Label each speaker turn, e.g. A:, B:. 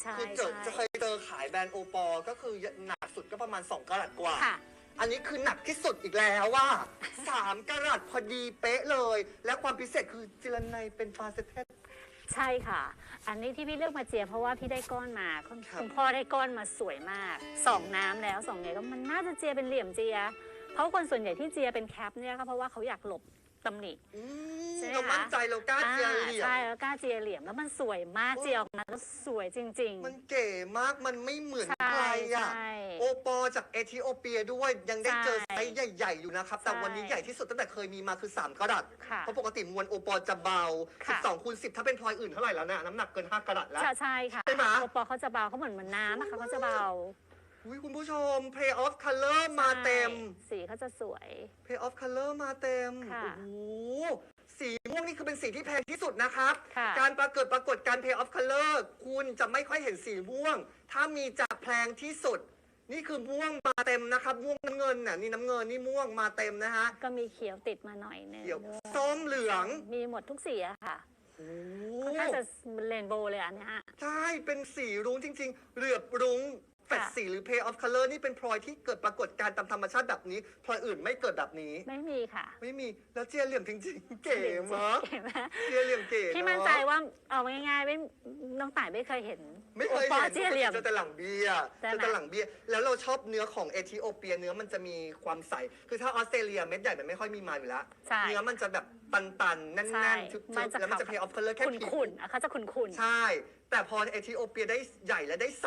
A: ใช่
B: คือเจอ
A: ใช่
B: จะเคยเจอขายแบรนด์โอปอล์ก็คือหนักสุดก็ประมาณ 2กะรัตกว่า
A: ค่ะ
B: อันนี้คือหนักที่สุดอีกแล้วว่า 3กะรัตพอดีเป๊ะเลย และความพิเศษคือจิรนัยเป็นฟาเซเทส
A: ใช่ค่ะ อันนี้ที่พี่เลือกมาเจียเพราะว่าพี่ได้ก้อนมาคุณ
B: ครับ
A: คุณพ่อได้ก้อนมาสวยมากสองน้ำแล้วสองไงก็มันน่าจะเจียเป็นเหลี่ยมเจีย เพราะคนส่วนใหญ่ที่เจียเป็นแคปเนี่ยก็เพราะว่าเขาอยากหลบ ตำหนิ
B: อืม
A: ใช่ไหม
B: เรามั่นใจเรากล้าเจียเหลี่ยม
A: อ่าใช่แล้วกล้าเจียเหลี่ยมแล้วมันสวยมากเจียออกมาแล้วสวยจริง
B: มันเก๋มากมันไม่เหมือน
A: ใช่
B: ใครอะ
A: ใช่
B: โอปอล์จากเอธิโอเปียด้วยยังได้เจอ
A: ใช่
B: ไซส์ใหญ่ ๆ อยู่นะครับ แต่
A: ใช่
B: วันนี้ใหญ่ที่สุดตั้งแต่เคยมีมาคือ 3กะรัต
A: ค่ะ
B: เพราะปกติมวลโอปอล์จะเบา
A: ค่ะ
B: 12คูณ10 ถ้าเป็นพลอยอื่นเท่าไหร่แล้วเนี่ยน้ำหนักเกิน 5กะรัตแล้ว
A: ใช่ใช่ค่ะ
B: ใช่ไหม
A: โอปอเขาจะเบาเขาเหมือนเหมือนน้ำอะค่ะเขาจะเบา
B: อุ้ยคุณผู้ชม Play of Color มา เต็ม
A: ใช่สีเขาจะสวย
B: Play of Color มาเต็ม
A: ค่ะ
B: โอ้โห สีม่วงนี่คือเป็นสีที่แพงที่สุดนะครับ
A: ค่ะ
B: การปรากฏปรากฏการ Play of Color คุณจะไม่ค่อยเห็นสีม่วง ถ้ามีจะแพงที่สุด นี่คือม่วงมาเต็มนะครับ ม่วงน้ำเงินน่ะนี่น้ำเงินนี่ม่วงมาเต็มนะฮะ
A: ก็มีเขียวติดมาหน่อยนึง
B: เขียว
A: ด้วย
B: ส้มเหลือง
A: มีหมดทุกสีอะค่ะ
B: โอ้
A: ค่อนข้างจะเรนโบว์เลยอันเนี้ย
B: ใช่ เป็นสีรุ้งจริง ๆ เหลือบรุ้ง แฟด
A: ค่ะ
B: สีหรือ Play of Color นี่เป็นพลอยที่เกิดปรากฏการณ์ตามธรรมชาติแบบนี้พลอยอื่นไม่เกิดแบบนี้
A: ไม่มีค่ะ
B: ไม่มีแล้วเจียเหลี่ยมจริงๆ เก๋มาก
A: เก๋มาก
B: เจียเหลี่ยมเก๋
A: พี่
B: เอะ
A: มั่นใจว่าเอาง่ายๆไม่น้องต่ายไม่เคยเห็น
B: ไม่เคย
A: โอปอ
B: เห็น
A: เจียเหลี่ยม
B: เจอแต่หลังเบียร์
A: ใช่
B: เจ
A: ไหม
B: อแต่หลังเบียร์แล้วเราชอบเนื้อของเอธิโอเปียเนื้อมันจะมีความใส คือถ้าออสเตรเลียเม็ดใหญ่มันไม่ค่อยมีมาอยู่แล้ว
A: ใช่
B: เนื้อมันจะแบบตันๆแน่
A: ใช่
B: นๆทึบ
A: มัน
B: ๆ
A: จะ
B: แล้วมันจะ
A: ขาว
B: เพย์ออฟคัลเลอร์แค่ผิว
A: ขุ่นๆอะเขาจะขุ่นๆ
B: ใช่ แต่พอเอธิโอเปียได้ใหญ่และได้ใส